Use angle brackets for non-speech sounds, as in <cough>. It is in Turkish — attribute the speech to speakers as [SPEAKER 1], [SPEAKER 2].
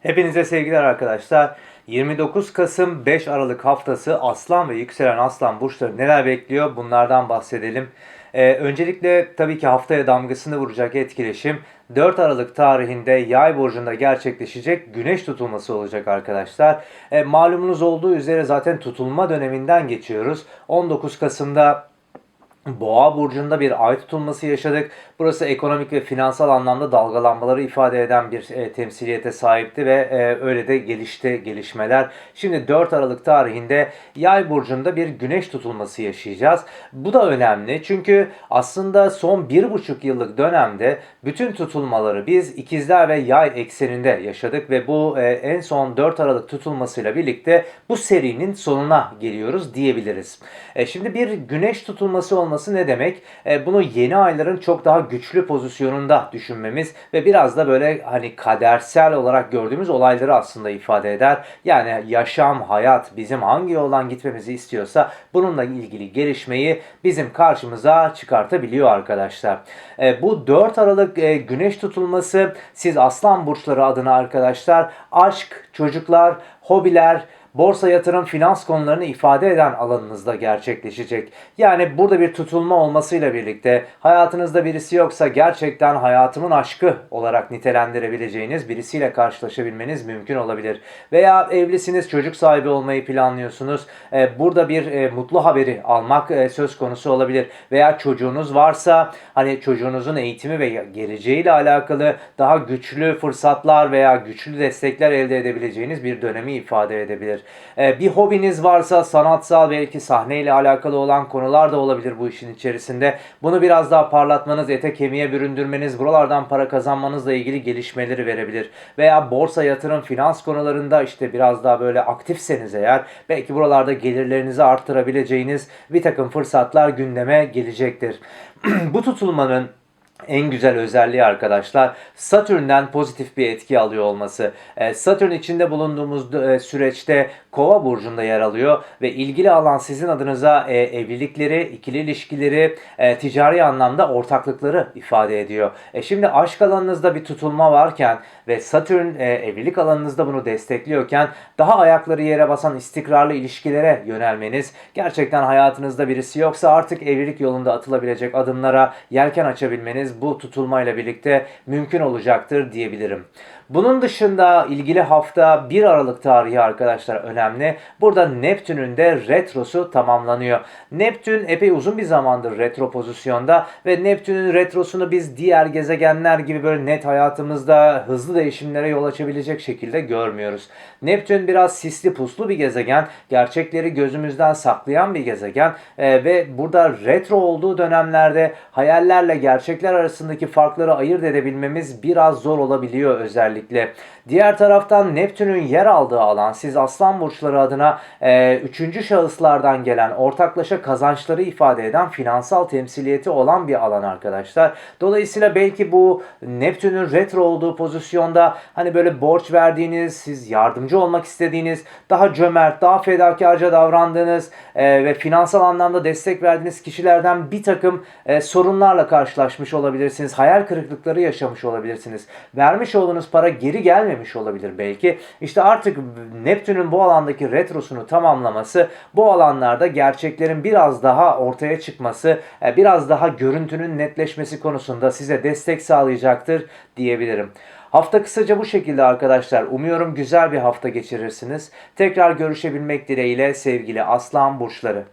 [SPEAKER 1] Hepinize sevgiler arkadaşlar. 29 Kasım 5 Aralık haftası Aslan ve Yükselen Aslan burçları neler bekliyor bunlardan bahsedelim. Ee, öncelikle tabii ki haftaya damgasını vuracak etkileşim 4 Aralık tarihinde Yay burcunda gerçekleşecek güneş tutulması olacak arkadaşlar. Ee, malumunuz olduğu üzere zaten tutulma döneminden geçiyoruz. 19 Kasım'da Boğa burcunda bir ay tutulması yaşadık. Burası ekonomik ve finansal anlamda dalgalanmaları ifade eden bir e, temsiliyete sahipti ve e, öyle de gelişti gelişmeler. Şimdi 4 Aralık tarihinde Yay burcunda bir güneş tutulması yaşayacağız. Bu da önemli çünkü aslında son 1,5 yıllık dönemde bütün tutulmaları biz ikizler ve yay ekseninde yaşadık ve bu e, en son 4 Aralık tutulmasıyla birlikte bu serinin sonuna geliyoruz diyebiliriz. E, şimdi bir güneş tutulması olması ne demek? E, bunu yeni ayların çok daha güçlü pozisyonunda düşünmemiz ve biraz da böyle hani kadersel olarak gördüğümüz olayları aslında ifade eder. Yani yaşam, hayat bizim hangi yoldan gitmemizi istiyorsa bununla ilgili gelişmeyi bizim karşımıza çıkartabiliyor arkadaşlar. E, bu 4 Aralık e, güneş tutulması siz aslan burçları adına arkadaşlar aşk, çocuklar, hobiler, borsa yatırım finans konularını ifade eden alanınızda gerçekleşecek. Yani burada bir tutulma olmasıyla birlikte hayatınızda birisi yoksa gerçekten hayatımın aşkı olarak nitelendirebileceğiniz birisiyle karşılaşabilmeniz mümkün olabilir. Veya evlisiniz çocuk sahibi olmayı planlıyorsunuz. Ee, burada bir e, mutlu haberi almak e, söz konusu olabilir. Veya çocuğunuz varsa hani çocuğunuzun eğitimi ve geleceğiyle alakalı daha güçlü fırsatlar veya güçlü destekler elde edebileceğiniz bir dönemi ifade edebilir. Ee, bir hobiniz varsa sanatsal belki sahneyle alakalı olan konular da olabilir bu işin içerisinde. Bunu biraz daha parlatmanız, ete kemiğe büründürmeniz, buralardan para kazanmanızla ilgili gelişmeleri verebilir. Veya borsa, yatırım, finans konularında işte biraz daha böyle aktifseniz eğer belki buralarda gelirlerinizi arttırabileceğiniz bir takım fırsatlar gündeme gelecektir. <clears throat> bu tutulmanın en güzel özelliği arkadaşlar Satürn'den pozitif bir etki alıyor olması. Ee, Satürn içinde bulunduğumuz e, süreçte Kova burcunda yer alıyor ve ilgili alan sizin adınıza e, evlilikleri, ikili ilişkileri, e, ticari anlamda ortaklıkları ifade ediyor. E şimdi aşk alanınızda bir tutulma varken ve Satürn evlilik alanınızda bunu destekliyorken daha ayakları yere basan istikrarlı ilişkilere yönelmeniz gerçekten hayatınızda birisi yoksa artık evlilik yolunda atılabilecek adımlara yelken açabilmeniz bu tutulmayla birlikte mümkün olacaktır diyebilirim. Bunun dışında ilgili hafta 1 Aralık tarihi arkadaşlar önemli. Burada Neptün'ün de retrosu tamamlanıyor. Neptün epey uzun bir zamandır retro pozisyonda ve Neptün'ün retrosunu biz diğer gezegenler gibi böyle net hayatımızda hızlı değişimlere yol açabilecek şekilde görmüyoruz. Neptün biraz sisli puslu bir gezegen. Gerçekleri gözümüzden saklayan bir gezegen ee, ve burada retro olduğu dönemlerde hayallerle gerçekler arasındaki farkları ayırt edebilmemiz biraz zor olabiliyor özellikle. Diğer taraftan Neptün'ün yer aldığı alan siz aslan burçları adına e, üçüncü şahıslardan gelen ortaklaşa kazançları ifade eden finansal temsiliyeti olan bir alan arkadaşlar. Dolayısıyla belki bu Neptün'ün retro olduğu pozisyonda hani böyle borç verdiğiniz, siz yardımcı olmak istediğiniz, daha cömert, daha fedakarca davrandığınız e, ve finansal anlamda destek verdiğiniz kişilerden bir takım e, sorunlarla karşılaşmış olabilirsiniz. Hayal kırıklıkları yaşamış olabilirsiniz. Vermiş olduğunuz para geri gelmemiş olabilir belki. İşte artık Neptün'ün bu alandaki retrosunu tamamlaması bu alanlarda gerçeklerin biraz daha ortaya çıkması, e, biraz daha görüntünün netleşmesi konusunda size destek sağlayacaktır diyebilirim. Hafta kısaca bu şekilde arkadaşlar. Umuyorum güzel bir hafta geçirirsiniz. Tekrar görüşebilmek dileğiyle sevgili Aslan Burçları.